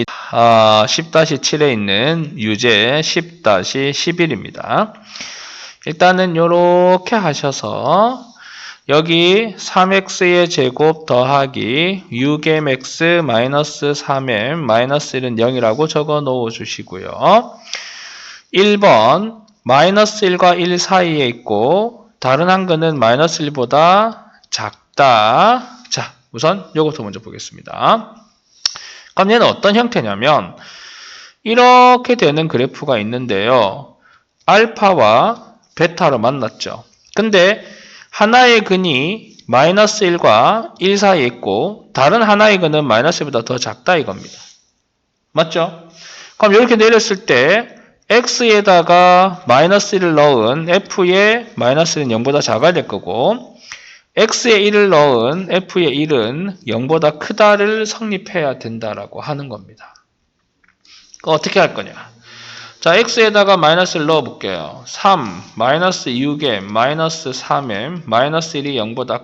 입니다. 아, 10-7에 있는 유제 10-11입니다. 일단은 이렇게 하셔서 여기 3x의 제곱 더하기 6mx 마이너스 3m 마이너스 1은 0이라고 적어 놓아 주시고요. 1번 마이너스 1과 1 사이에 있고 다른 한근은 마이너스 1보다 작다. 자, 우선 이것부터 먼저 보겠습니다. 그럼 얘는 어떤 형태냐면 이렇게 되는 그래프가 있는데요. 알파와 베타로 만났죠. 근데 하나의 근이 마이너스 1과 1 사이에 있고 다른 하나의 근은 마이너스 1보다 더 작다 이겁니다. 맞죠? 그럼 이렇게 내렸을 때 x에다가 마이너스 1을 넣은 f의 마이너스 1은 0보다 작아야 될 거고 x에 1을 넣은 f의 1은 0보다 크다를 성립해야 된다라고 하는 겁니다. 어떻게 할 거냐? 자, x에다가 마이너스를 넣어 볼게요. 3, 마이너스 6m, 마이너스 3m, 마이너스 1이 0보다,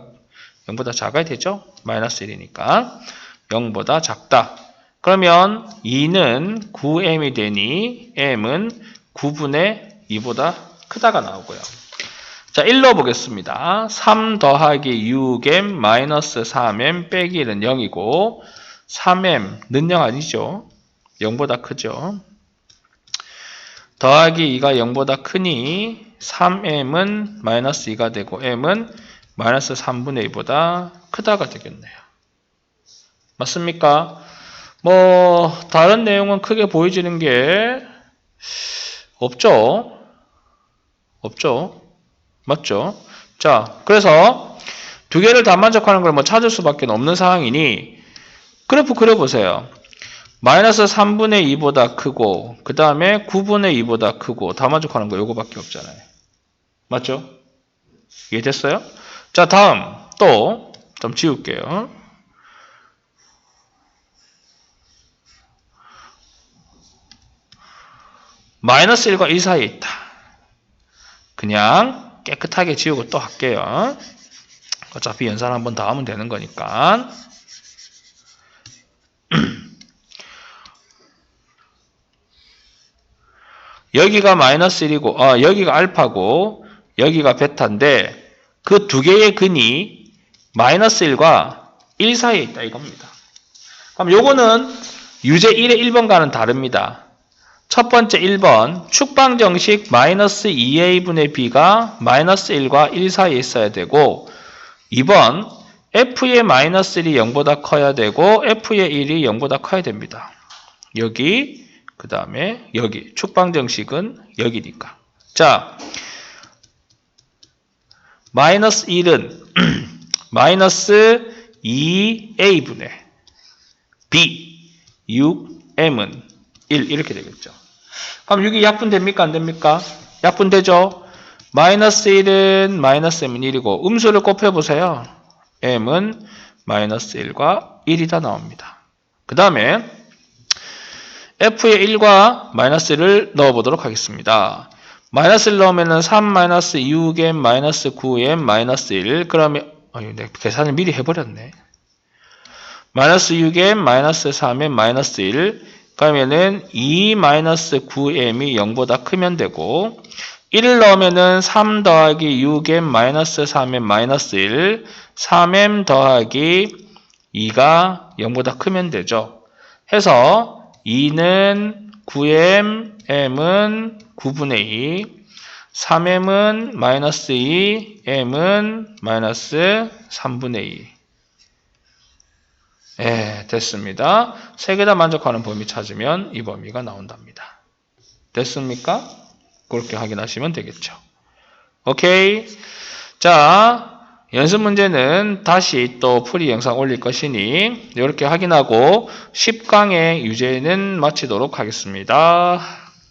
0보다 작아야 되죠? 마이너스 1이니까. 0보다 작다. 그러면 2는 9m이 되니 m은 9분의 2보다 크다가 나오고요. 자, 1 넣어 보겠습니다. 3 더하기 6m 마이너스 3m 빼기 1은 0이고 3m는 0 아니죠? 0보다 크죠? 더하기 2가 0보다 크니 3m은 마이너스 2가 되고 m은 마이너스 3분의 2보다 크다가 되겠네요. 맞습니까? 뭐 다른 내용은 크게 보여지는 게 없죠. 없죠. 맞죠? 자, 그래서 두 개를 다 만족하는 걸 뭐 찾을 수밖에 없는 상황이니 그래프 그려보세요. 마이너스 3분의 2보다 크고 그 다음에 9분의 2보다 크고 다 만족하는 거 요거밖에 없잖아요. 맞죠? 이해됐어요? 자 다음 또 좀 지울게요. 마이너스 1과 1 사이에 있다. 그냥 깨끗하게 지우고 또 할게요. 어차피 연산 한 번 더 하면 되는 거니까. 여기가 마이너스 1이고, 어, 여기가 알파고, 여기가 베타인데, 그 두 개의 근이 마이너스 1과 1 사이에 있다 이겁니다. 그럼 요거는 유제 1의 1번과는 다릅니다. 첫 번째 1번 축방 정식 마이너스 2a분의 b가 마이너스 1과 1 사이에 있어야 되고 2번 f의 마이너스 1이 0보다 커야 되고 f의 1이 0보다 커야 됩니다. 여기 그 다음에 여기 축방 정식은 여기니까 자 마이너스 1은 마이너스 2a분의 b 6m은 1 이렇게 되겠죠. 그럼 6이 약분됩니까? 안 됩니까? 약분되죠. 마이너스 1은 마이너스 m은 1이고 음수를 곱해보세요. m은 마이너스 1과 1이 다 나옵니다. 그 다음에 f의 1과 마이너스를 넣어보도록 하겠습니다. 마이너스를 넣으면 3 마이너스 6m 마이너스 9m 마이너스 1 그러면 아유, 내 계산을 미리 해버렸네. 마이너스 6m 마이너스 3m 마이너스 1 그러면은 2 마이너스 9m이 0보다 크면 되고 1을 넣으면은 3 더하기 6m 마이너스 3m 마이너스 1 3m 더하기 2가 0보다 크면 되죠. 해서 2는 9m, m은 9분의 2, 3m은 마이너스 2, m은 마이너스 3분의 2. 예, 됐습니다. 세 개 다 만족하는 범위 찾으면 이 범위가 나온답니다. 됐습니까? 그렇게 확인하시면 되겠죠. 오케이. 자, 연습 문제는 다시 또 풀이 영상 올릴 것이니 이렇게 확인하고 10강의 유제는 마치도록 하겠습니다.